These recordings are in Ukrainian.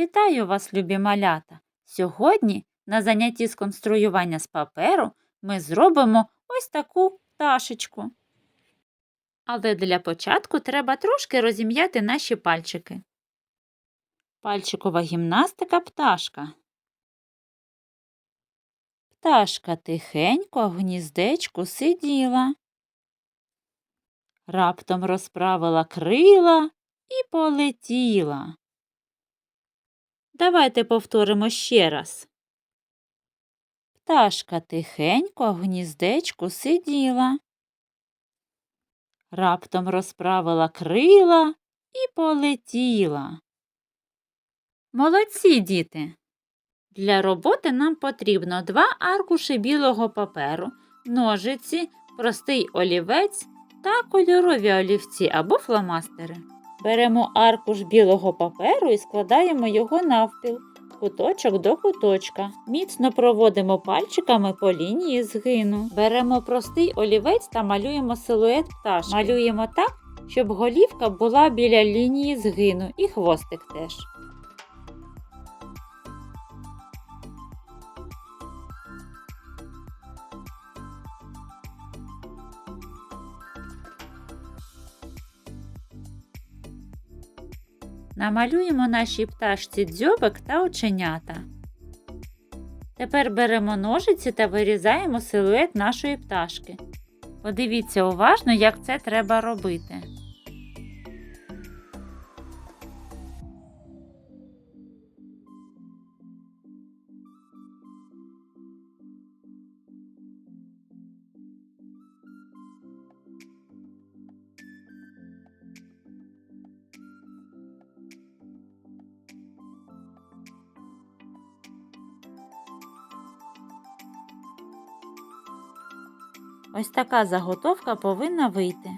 Вітаю вас, любі малята! Сьогодні на занятті з конструювання з паперу ми зробимо ось таку пташечку. Але для початку треба трошки розім'яти наші пальчики. Пальчикова гімнастика пташка. Пташка тихенько в гніздечку сиділа. Раптом розправила крила і полетіла. Давайте повторимо ще раз. Пташка тихенько в гніздечку сиділа. Раптом розправила крила і полетіла. Молодці, діти! Для роботи нам потрібно два аркуші білого паперу, ножиці, простий олівець та кольорові олівці або фломастери. Беремо аркуш білого паперу і складаємо його навпіл, куточок до куточка. Міцно проводимо пальчиками по лінії згину. Беремо простий олівець та малюємо силует пташки. Малюємо так, щоб голівка була біля лінії згину і хвостик теж. Намалюємо нашій пташці дзьобик та оченята. Тепер беремо ножиці та вирізаємо силует нашої пташки. Подивіться уважно, як це треба робити. Ось така заготовка повинна вийти.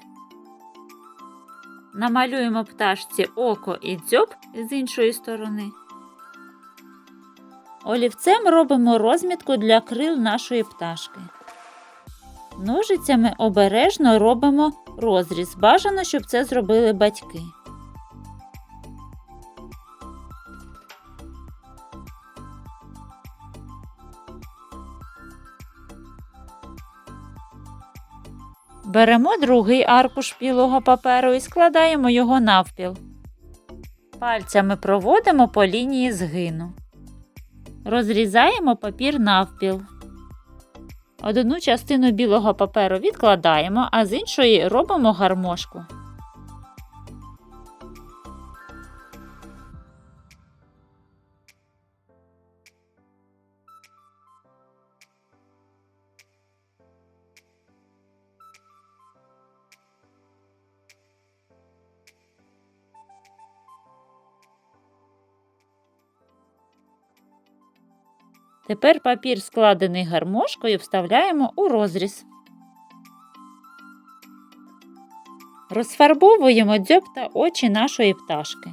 Намалюємо пташці око і дзьоб з іншої сторони. Олівцем робимо розмітку для крил нашої пташки. Ножицями обережно робимо розріз. Бажано, щоб це зробили батьки. Беремо другий аркуш білого паперу і складаємо його навпіл. Пальцями проводимо по лінії згину. Розрізаємо папір навпіл. Одну частину білого паперу відкладаємо, а з іншої робимо гармошку. Тепер папір, складений гармошкою, вставляємо у розріз. Розфарбовуємо дзьоб та очі нашої пташки.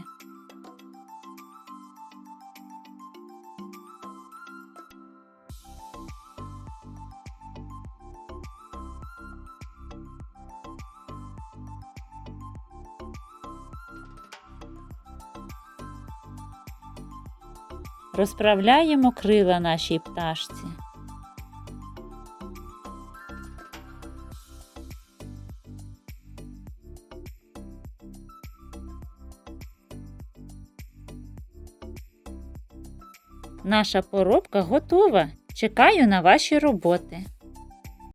Розправляємо крила нашій пташці. Наша поробка готова. Чекаю на ваші роботи.